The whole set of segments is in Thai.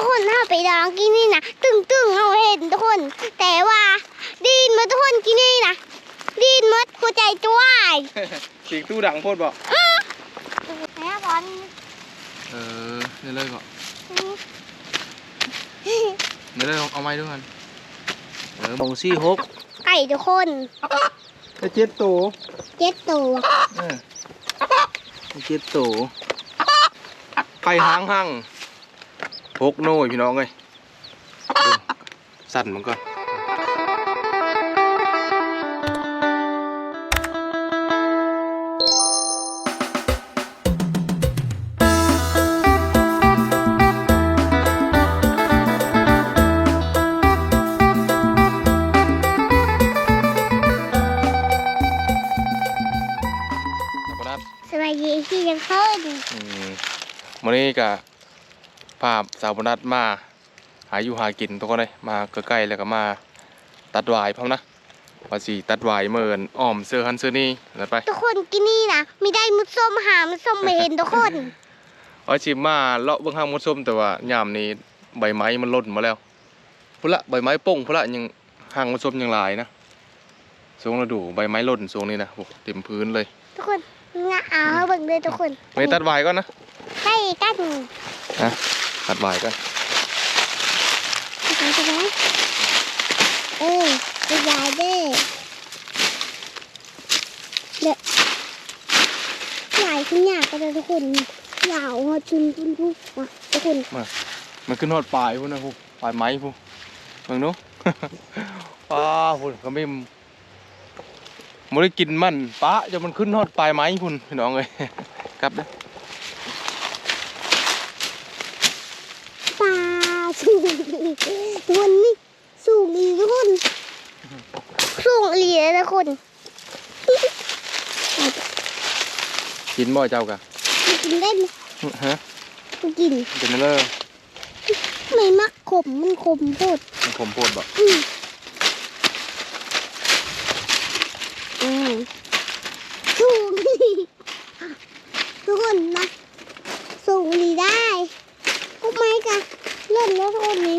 กคนถ้าไปดองกินนี่นะตึงตึงๆเอาเห็นทุกคน แต่ว่าดีนมาทุกคนกินนี่นะดีนหมดหัวใจจ้วายเสียงตู้ดังโพดบ่แม่บอลเออเดี๋ยวเลยบ่เดี๋ยวเลยเอาไม้ด้วยกันเออมองซี่หกไก่ทุกคนได้เจ็ดตัวเจ็ดตัวเออได้เจ็ดตัวไก่หางหั่ง หกโน่ยพี่น้องเอ้ยดูสั่นมันก่อนขอบคุณครับสบายดีที่ยังเข้นอืมวันนี้ก็ ภาพสาวบนัดมา หาอยู่หากินทุกคนเลยมาใกล้ๆแล้วก็มาตัดวายพร้อมนะว่าสิตัดวายเมินอ้อมเสื้อฮันเสื้อนี่แล้วไปทุกคนกินนี่นะไม่ได้มุดส้มหามุดส้มไม่เห็นทุกคนว่าสิมาเลาะเบื้องห้างมดส้มแต่ว่ายามนี้ใบไม้มันหล่นมาแล้วพุ่นละใบไม้ป่งพุ่นละยังห้างมดส้มยังหลายนะสูงระดูใบไม้หล่นสูงนี่นะโอ้เต็มพื้นเลย ทุกคนงะเอาเบิ่งเลยทุกคนไปตัดวายก่อนนะใกล้กัน ตัดวายก่อนใช่ไหมเออไปยายเด้อเด้อยายขึ้นยากกันเลยทุกคนยาวหัวจุนจุนทุกว่ะทุกคนมันขึ้นฮอดปลายพุ่นนะพุ่นปลายไม้พุ่นเบิ่งดูป้าพุ่นก็ไม่ไม่ได้กินมันป้าจะมันขึ้นฮอดปลายไม้พุ่นพี่น้องเลยครับเด้อ ปลา สูงอีกทุกคนนี่สูงอีกทุกคนสูงอีกเลยทุกคนกินบ่เจ้ากะกินได้ไหมฮะกินกินเด้อไม่มักขมมันขมโพดมันขมโพดบ่อืมอืมสูงทุกคนนะสูงดีได้กุ๊กไม้กันเล่นแล้วทุกคนนี่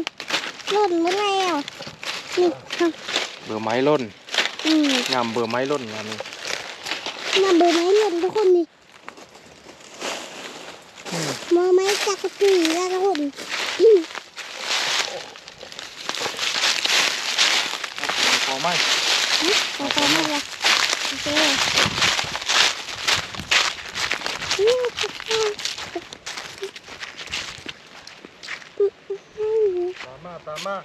เล่นหมดแล้วนี่ค่ะเบื่อไม้ล่นอืมงามเบื่อไม้ล่นงามนี่มาเบอร์ไม้เล่นทุกคนนี่อืมมอไม้จักรจีแล้วทุกคนอืมพอไหมขอตัวมาเลยโอเคนี่ทุกคน ตา มมาตามมา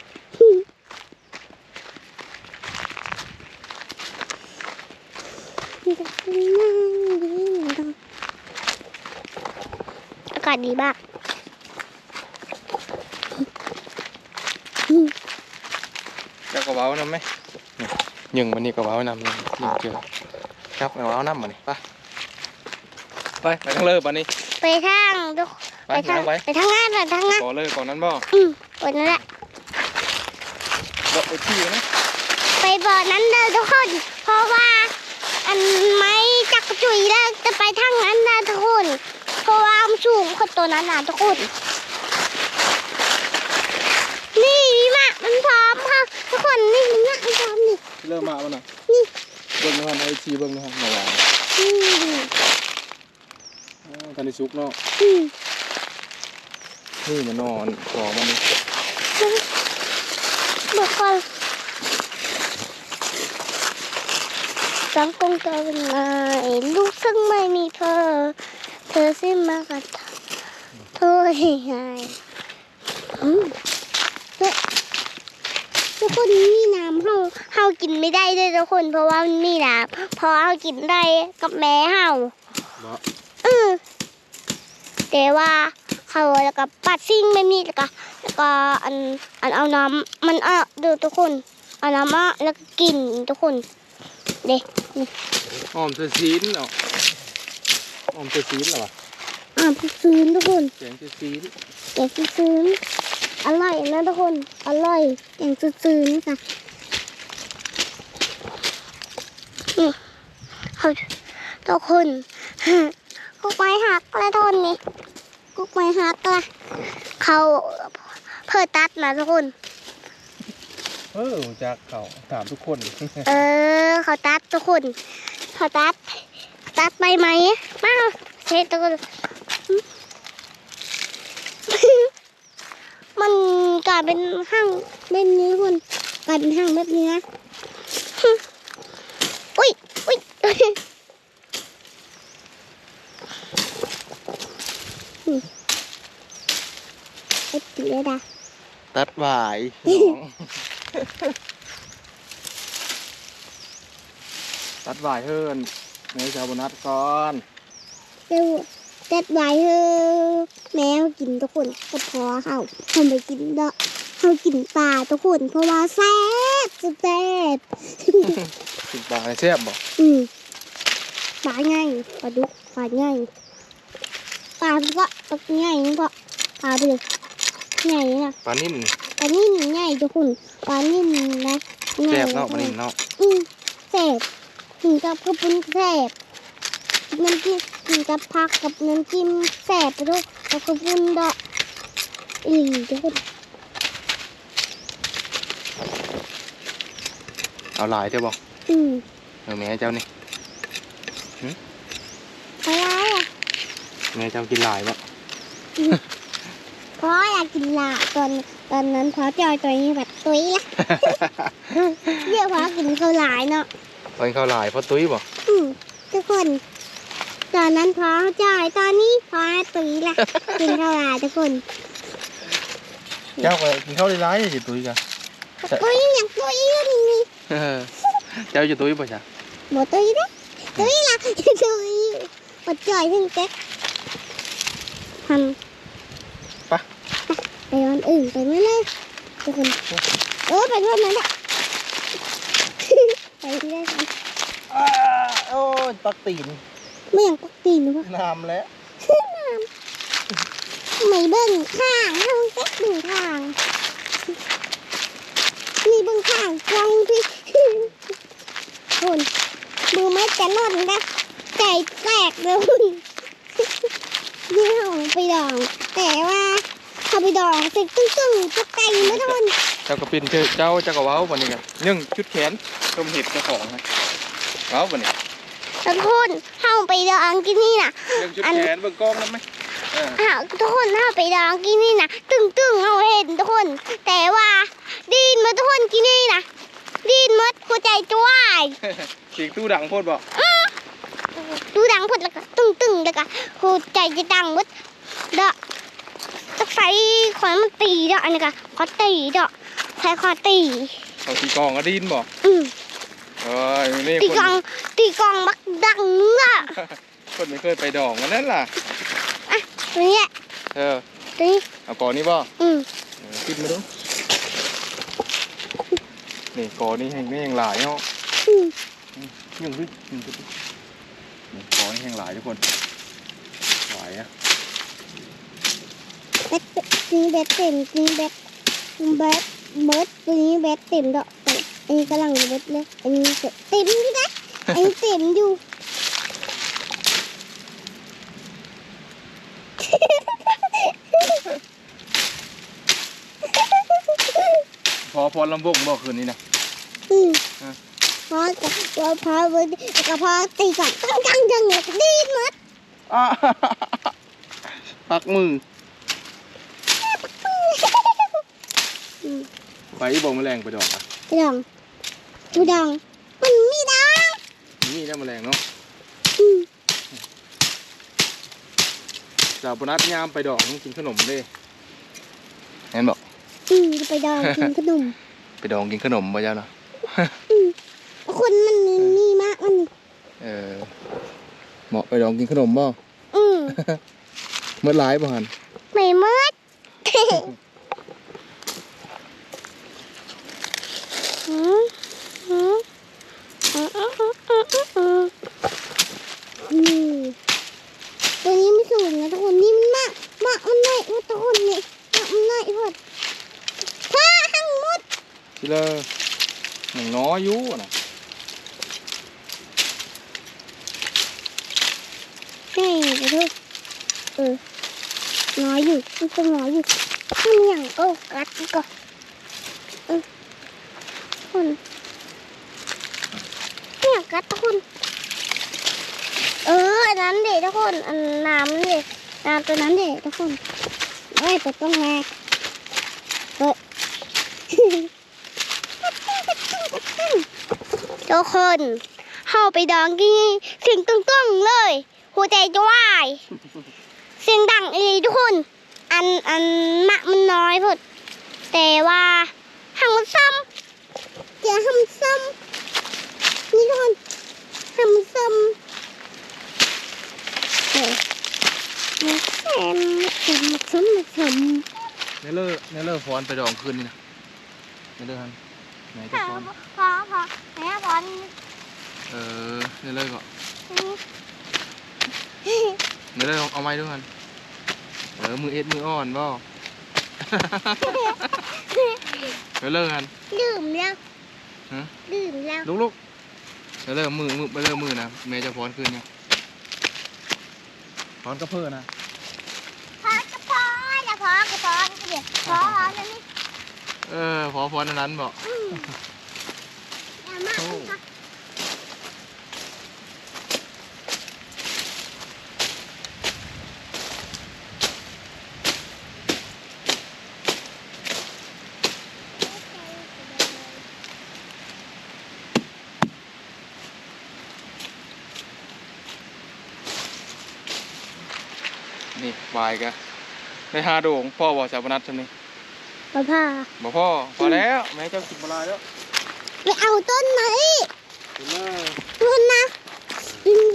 อากาศดีมากเจ้ากระเป๋านำไหมนี่ยิงวันนี้กระเป๋านำยิงยิงเจอครับกระเป๋านำมานี่ไปไปไปทางเลิกบันนี้ไปทางทุกไปไปทางไปไปทางงานไปทางงานก่อเลยก่อนนั้นบ่อืมวั นนั้นแหละบ่ไปที่นะไปบ่อนั้นเลยทุกคน เพราะว่าอันไม้จักรจุยแล้วจะไปทางนั้นนะทุกคน เพราะว่ามันสูงคนตัวนั้นนะทุกคน นี่นี่มามันพร้อมค่ะทุกคนนี่มันน่าพร้อมนี่เริ่มมาบ่น่ะนี่เบิ่งนะครับไอซีเบิ่งนะครับมาว่านี่อ๋อทันได้สุกเนาะอืมนี่มันนอนขอมัน นี่บอกก่อนสังคมเธอเป็นไงลูกซึ่งไม่มีเธอ เธอสิ้นมากับเธอให้หายอืมเฮ้ยทุกคนมีน้ำเฮาเฮากินไม่ได้เลยทุกคนเพราะว่ามันมีน้ำเพราะเฮากินได้กับแม่เฮาบ่อือแต่ว่าเขาแล้วก็ปัดซิ่งไม่มีแล้วก็แล้ว ก็อันอันเอาน้ำมันอะดูทุกคนเอาน้ำอะแล้วก็กินทุกคนเด็กอ้อมเสื้อซีนเนาะอ้อมเสื้อซีนเหรอวะอ่าซื้อทุกคนแกงเสื้อซีนอยากซื้ออร่อยนะทุกคนอร่อยอย่างซื้อๆค่ะนี่เขาทุกคนกุ๊กไม้หักแล้วทนนี่กุ๊กไม้หักละเขา เพื่อตัดนะทุกคน เออจากเขาถามทุกคน เออ เขาตัดทุกคน เขาตัด ตัดใบไหมมาเช็ดทุกคน มันกลายเป็นห้างแบบนี้ทุกคนกลายเป็นห้างแบบนี้นะอุ้ยอุ้ยไอ้ตีเลยดา ตัดหวายน้องตัดหวายเฮิรนในชาวบนัดก่อนเดี๋ยวจัดไว้เถอะแมวกินทุกคนก็พอเฮาเฮาไปกินเด้อเฮากินปลาทุกคน เพราะว่าแซ่บแซ่บกินปลาให้แซ่บบ่อืมปลาใหญ่ปลาดุกปลาใหญ่ปลาก็ปักใหญ่นี่ก็ปลาเดือ ใหญ่นะปลานิ่มปลานิ่มใหญ่ทุกคนปลานิ่มนะใหญ่แซ่บเนาะปลานิ่มเนาะอืมแซ่บกินกับกระปุนแซ่บน้ำจิ้มกินกับผักกับน้ำจิ้มแซ่บไปด้วยกับกระปุนดอกอีทุกคนเอาหลายเด้อบ่อืมเออแม่เจ้านี่อะไรอะแม่เจ้ากินหลายบ่เพราะอยากกินลาตอนตอนนั้นพอจอยตัวนี้แบบตุ้ยละเรียกว่ากินข้าวหลายเนาะตอนเข้าหลายเพราะตุ้ยบ่อืมทุกคน ตอนนั้นพอจอยตอนนี้พอตุ้ยละกินข้าวหลายทุกคนเจ้าก็กินข้าวหลายๆสิตุ้ยกะตุ้ยอย่างตุ้ยนี่นี่เออเจ้าจะตุ้ยบ่จ้ะหมดตุ้ยเด้ตุ้ยละตุ้ยหมดจอยถึงเจ๊กทำไปไป วันอื่นไปไม่เลยทุกคนเออไปเท่านั้นแหละไปไม่ได้ค่ะอ้าโอ้ยปักตีนไม่อยากปักตีนหรือวะน้ำแล้วไม่เบิ่งข้างเฮาเซ็กเบิ่งข้างนี่เบิ่งข้างกล้องพี่คุณดูไม่จะล่นนะใจแตกเลยคุณนี่เฮาไปดอง แต่ว่าเขาไปดองเสร็จตึ้งๆจะไก่ไม่ทนเจ้าก็เป็นเจ้าเจ้าเจ้าก็เว้าวันนี้กันนึ่งชุดแขนต้มเห็ดเจ้าของนะเว้าวันนี้ทุกคนเฮาไปดองกินนี่น่ะเรื่องชุดแขนเบิ่งกล้องนั้นไหมเออเฮาทุกคนเฮาไปดองกินนี่น่ะตึ้งๆเฮาเห็นทุกคน แต่ว่าดีนมาทุกคนกินนี่น่ะดีนหมดหัวใจจ้วายเสียงตู้ดังโพดบอกดูดังพุดแล้วก็ตึ้งตึ้งแล้วก็หัวใจจะดังหมดเด้อ ต้องใส่ขอนมันตีเด้ออันนี้ก็ขอตีเด้อใส่ขอตีเขาตีกลองก็ไดยินบอกอืมเอ้ยนี่ตีคกลองนตีกลองบักดังอะคนไม่เคยไปดองวันนั้นล่ะตัวเนี้ยเออตัวนี้เอาก่อนนี้บ่อืมเออคิดมาดูนี่ก่อนนี้แห้งนี่แห้งหลายเนาะอืมยังรึยังรึนี่ก่อนนี้แห้งหลายทุกคนหลายอะแบตตัวนี้แบตเต็มตัวนี้แบตแบตเบิร์ดตัวนี้แบตเต็มดอแต่อันนี้กำลังเบิร์ดเลยอันนี้เต็มอยู่นะอันนี้เต็มอยู่พอพอลำบกบอกคืนนี้นะอืมพอกับพอพอเบิร์ดกับพอตีก่อนตั้งจังจังเนี่ยดีดหมดอะปักมือ อืม ไปบอกแมลงไปดอกอะไปดองดูดองมันมีดองนี่ได้แมลงเนาะอืมสาวปนัดยามไปดอกต้องกินขนมเด้เห็นบอกอืมไปดองกินขนม ไปดองกินขนมบ่เจ้าเนาะอืมคนมันมีมากมันนี่เออเหมาะไปดองกินขนมบ่อืมเมื่อไรบ่หันไม่หมดอืมอืมอืมอืมอืมอืมอืมนี่ตัวนี้ไม่สูงนะทุกคนนี่มันมากมากมันเลยว่าทุกคนนี่มากมันเลยพอดพ่อทั้งหมด ทีละ หนึ่งน้อยอยู่นะใช่ไปดูเออน้อยอยู่มันก็น้อยอยู่มันอย่างก็กัดก็อืมคุณเนี่ยกัดคุณเอออันนั้นเด็ทุกคนอันน้ำเด็น้ำตัวนั้นเด็ทุกคนเอ้ยตัวต้องแม่เฮ้ย ทุกคนเข้าไปดองกินเสียงตึ้งๆเลยหัวใจจะวายเสียงดังเลยทุกคน อันอันมะมันน้อยพดแต่ว่าหางมันซ้ำเดี๋ยวหางมันซ้ำนี่ทุกคนหางมันซ้ำเดี๋ยวมันแซมมันซ้ำมันซ้ำมันซ้เนเลอร์เนเลอร์ฟอนไปดองคืนนี่นะเนเลอร์ฮัน ไหนำจะฟอนพอพอแม่บอลเออเนเลอร์ก็นี่เนเลอร์เอาไม้ด้วยกันเออมือเอ็ดมืออ่อนบ่เนเลอร์ฮันดื่มแล้วฮะดื่มแล้วลุกลุกเนเลอร์มือมือเนเลอร์มือนะแม่จะฟอนคืนเนี่ยฟอนก็เพื่อนะพอกระพอแล้วพอกระพอเดี๋ยวพอแล้วนี่ เออพอฟอนอันนั้นบอกนี่วายกะได้ห้าด่งพ่อบอกชาวนัดทำนี่ พ่อพ่อบอกพ่อพอแล้วแม่เจ้ากินบลายแล้วไปเอาต้นไหมกินเลยต้นนะอืม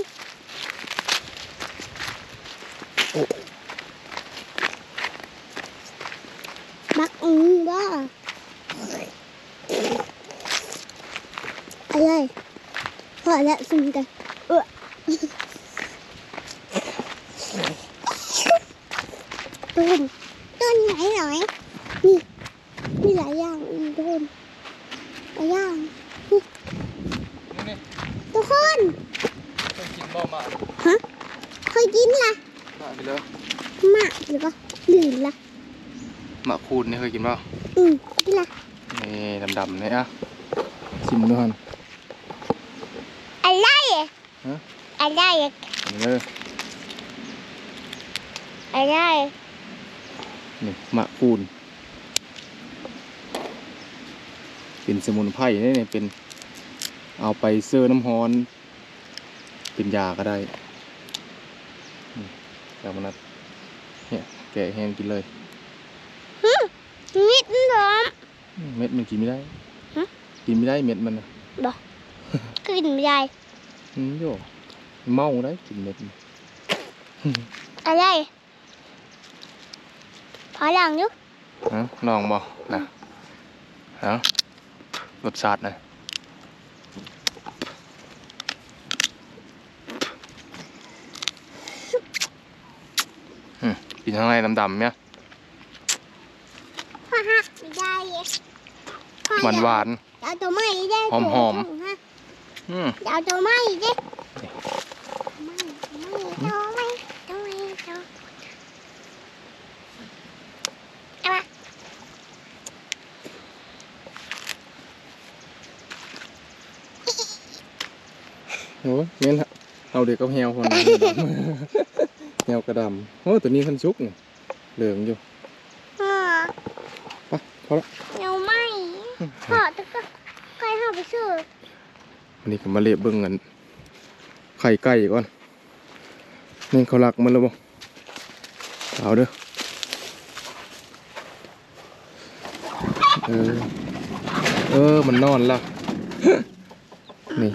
มักอืมบ้าอะไรพอแล้วซุ่มกันเออต้นต้นไหนหน่อยนี่ มีหลายอย่างอีกต้นหลายอย่างนี่นี่ทุกคนต้องกินบ่มาฮะเคยกินละได้ไปเลยหมากหรือเปล่าหรือละหมะคูดนี่เคยกินเปล่าอืมกินละนี่ดำๆเนี่ยอะชิมด้วยกันอะไรอะฮะอะไรอะนี่เลยอะไรนี่หมะคูด เป็นสมุนไพรนี่เนี่ยเป็นเอาไปเซอร์น้ำฮ้อน เป็นยาก็ได้นี่ยามันนัดเนี่ยแกะแห้งกินเลยนิดน้อมอืมเม็ดมันกินไม่ได้ฮะกินไม่ได้เม็ดมันนะกินไม่ได้อืมโยเมาได้กินเม็ดมันอะไรพอหลังยุฮะลองบ่นะฮะ รสชาตินะอืมกินข้างในดำๆเนี่ยพ่อฮะไม่ได้อะพ่อหวานหวานเอาตัวไม่ได้หอมหอมฮะๆอืมเอาตัวไม่ดิไม่ไม่ตัวไม่ตัวไม่ตัวเอามา โอ้ยเงี้ยเอาเด็กกับแฮวคนนั้นแฮวกระดำโอ้ตัวนี้คันชุกนี่เหลืองอยู่อ่าไปพอละเอาไม่พ่อตะก็ใครเข้าไปซื้อวันนี้ก็มาเละเบิ่งกันไข่ไก่ก่อนนี่เขารักมันแล้วบ่เอาเด้อเออเออมันนอนละนี่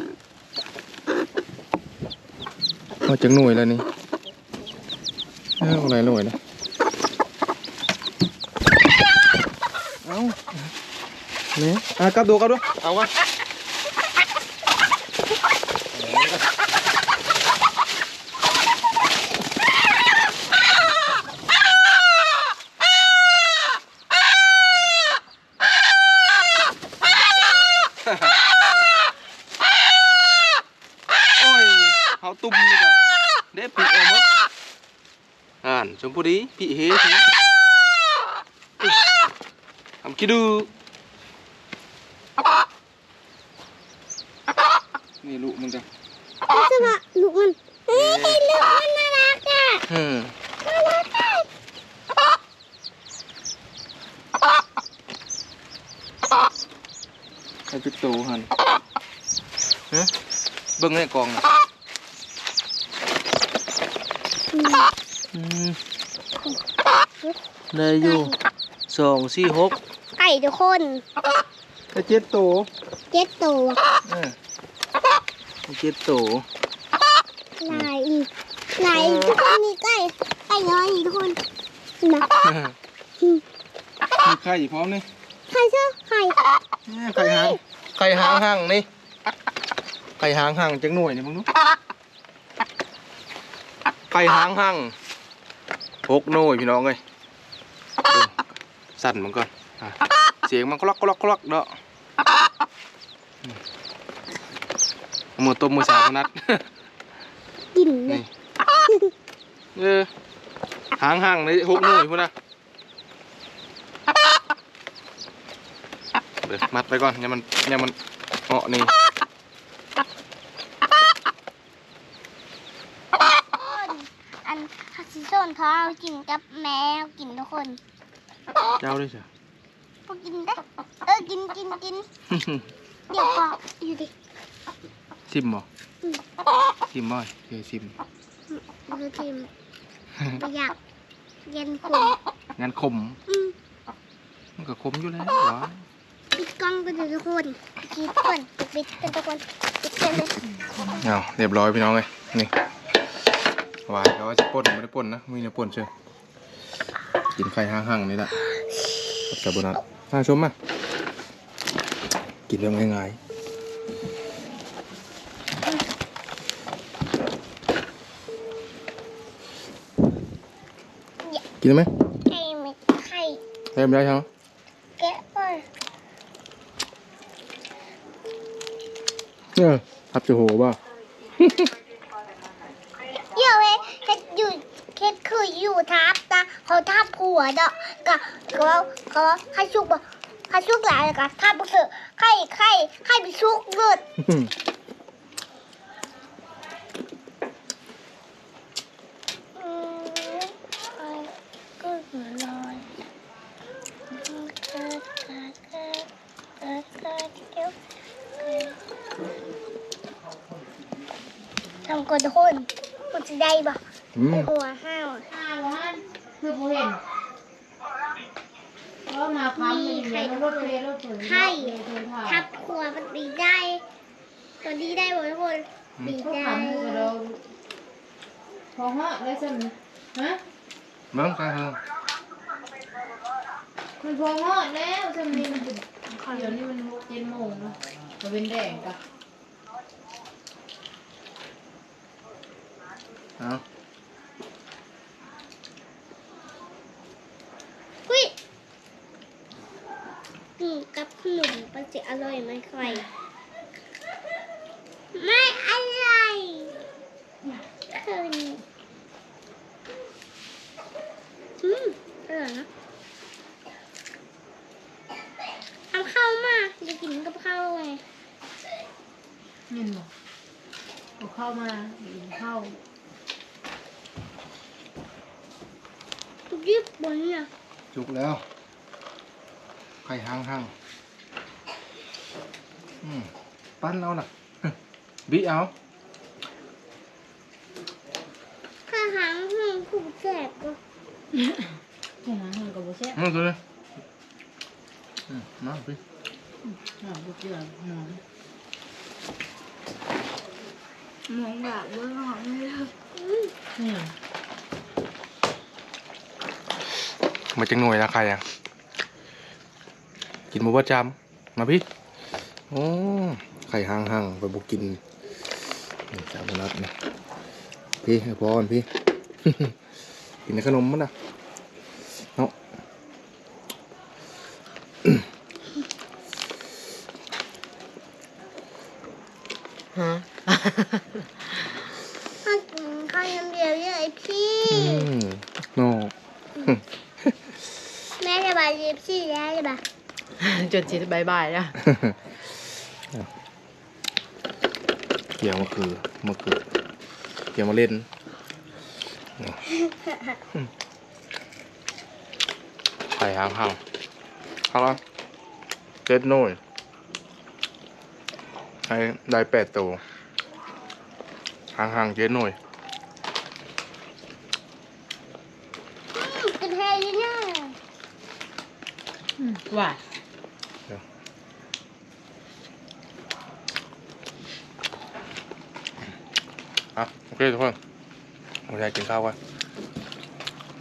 พอจังหน่วยแล้วนี่เอออะไรหน่วยนะเอาเนี่ยอะกลับดูกลับดูเอาวะ โอ้ยเขาตุ่มเลยจ้ะเด็ปีกออกหมดอ่านชมพูดีพี่เฮ้ทีอิ๊ย คิดดู นี่ลูกมันจ้ะใช่ปะลูกมันเฮ้ยลูกมันน่ารักอะอืมน่ารักอะไอ้ปิดโตหันฮะเบิ่งในกล่องน่ะอืมอืมได้อยู่สองสี่หกไก่ทุกคนได้เจ็ดโตเจ็ดตัว เออได้เจ็ดโตลายอีกลายทุกคนมีไก่ไก่น้อยอีกทุกคนนะอืมมีไข่พร้อมนี่ใครเชื่อใครไข่หางไข่หางห่างนี่ไข่หางห่างจังหน่วยนี่มึงดูไข่หางห่างหกหน่วยพี่น้องเอ้ยสั่นมันก่อนเสียงมันกลอกกลอกกลอกเด้ออืมเอา มือต้มมือสาวพนัดกินเลนี่ยเออหางห่างในหกหน่วยพุ่นนะเดี๋ยวมัดไปก่อนอย่ามันอย่ามันเหาะนี่อันฮัสซิโซนเขาเอากินกับแมวกินทุกคนเจ้าด้วยจ้ะพวกกินได้เออกินกินกินเดี๋ยวปอกอยู่ดิ ซิมบ่อืมซิมบ่อยเคยซิมดูทีมประหยัดเย็นขมงานคมอืมมันก็คมอยู่แล้วเหรอปิดกล้องกันเลยทุกคนปิดก่อนปิดกันทุกคนปิดกันเลยเอาเรียบร้อยพี่น้องเลยนี่หวานเขาว่าจะป่นไม่ได้ป่นนะมีแต่ป่นเชียวกินไข่ห้างๆนี่แหละกับโบนัสมาชมมากินแบบง่ายๆ กินได้ไหมไข่ไม่ไข่เต็มได้ครับแกะก่อนเออทับจะโหบ่าเดี๋ยวเฮ้เฮ็ดอยู่เฮ็ดคืออยู่ทับนะเขาทับผัวเด้อก็เขาเขาให้ชุกบ่ให้ชุกหลายแล้วก็ทับบ่เสือไข่ไข่ไข่ไปชุกเลือด อืมไข่ก็หัวลอยเกิดเกิดเกิดเกิดเกิดเกิดเกิด ทำคนทุกคนคุณจะได้บ่อืมหัวห้าวอ้าวฮันคือผู้เห็นก็มาพัมอยู่ในรถเมล์รถเมล์ไข่เดินทางทับหัวมันดีได้ตัวดีได้หมดทุกคนดีพวกได้พัมอยู่กับเราพอเหาะได้สิฮะเบิ้งกันเถอะมันพอเหาะแล้วสินี่มันเป็นเดี๋ยวนี้มันหกเจ็ดโมงแล้วจะเป็นแดงกะ เอาหุ้ยอืมกับขนมมันจะอร่อยไหมใครไม่อร่อยคืนอืมอร่อยนะเอาข้าวมาจะกินกับข้าวไงเห็นบ่เอาเข้ามากินข้าว ยิบบนน่ะจุกแล้ว ไข่ห้างห้างอืมปั้นเอาน่ะบิเอาข้าหางห้องผูแสบก็แค่นั้นมันก็บ่แซ่บนั่นคืออืมมาพี่อ่าบ่เกี่ยวหนอนมองแบบเมื่อหอมเลยเนี่ย มาจังหน่วยนะใครอะ กินหมูประจำมาพี่โอ้ไข่ห่างห่างไปบุกินสามนัดนะพี่พอนพี่ กินขนมมั้งนะเนาะ ฮะ ข้ากินข้าวยังเดียวเลยพี่ อืมเนาะ แม่จะบายเย็บซี่แล้วใช่ปะ จนจิตบายบายแล้วเกี่ยวมาคือมาคือเกี่ยวมาเล่นไข่หางห่างเขาละเจ็ดหน่วยให้ได้แปดตัวหางห่างเจ็ดหน่วยกันแทยเนี่ยหวาน โอเคทุกคนผมอยากกินข้าวก่อน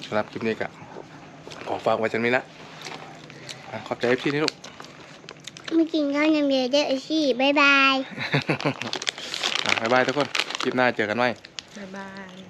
สำหรับคลิปนี้กะขอฝากไว้ฉันนี้นะอะขอบใจพี่นี่ลูกไม่กินข้าวยังเดียวเด้อสิบ๊ายบายอะบ๊ายบายทุกคน คลิปหน้าเจอกันไหมบายบาย